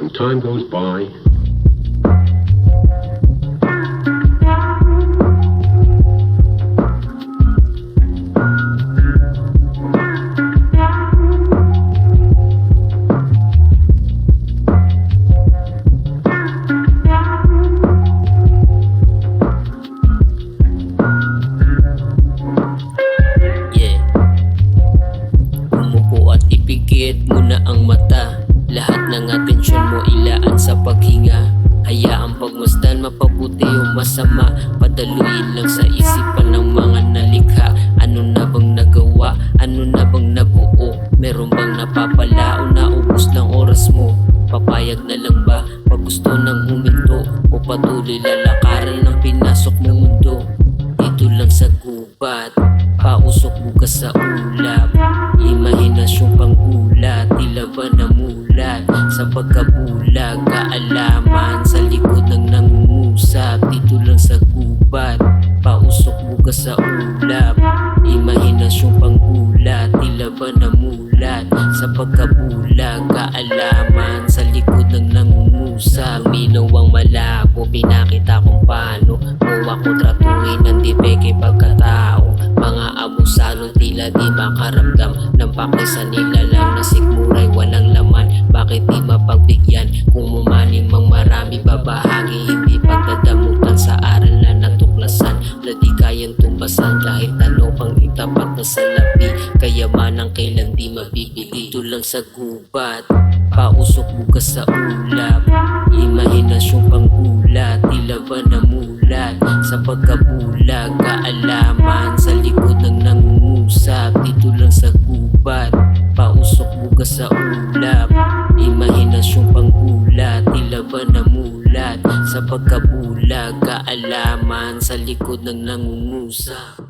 And time goes by. Yeah Umupo at ipikit mo ang mata Lahat ng atensyon mo ilaan sa paghinga Hayaang pagmasdan mapabuti o masama Padaluin lang sa isipan ng mga nalikha Ano na bang nagawa? Ano na bang nabuo? Meron bang napapala o naubos ng oras mo? Papayag na lang ba pag gusto nang huminto? O patuloy lalakaran ng pinasok mong mundo? Dito lang sa gubat Pausok bukas sa ulap Imahinasyong panggulat Tila ba namulat Sa pagkabulag Kaalaman sa likod ng nangungusap Dito lang sa gubat Pausok bukas sa ulap Imahinasyong panggulat Tila ba namulat? Sa pagkabulag Kaalaman sa likod ng nangungusap Minaw ang malabo Pinakita kung paano Mo ako tratuhin ng di peke pagkatao Mga abusado tila di makaramdam Ng pakay sa nilalang na sikmuray walang laman. Bakit di mapagbigyan? Kung mumaning mang marami babahagi Hindi pagdadamutan sa aral na natuklasan. Na di kayang tumbasan kahit ano pang itapat na salapi Kayamanang kailan di mabibili? Dito lang sa gubat. Pausok bukas sa ulap. Imahinasyong panggulat Tila ba namulat Sa pagkabulag sa ulap Imahinasyong panggulat Tila ba namulat? Sa pagkabulag Kaalaman sa likod ng nangungusap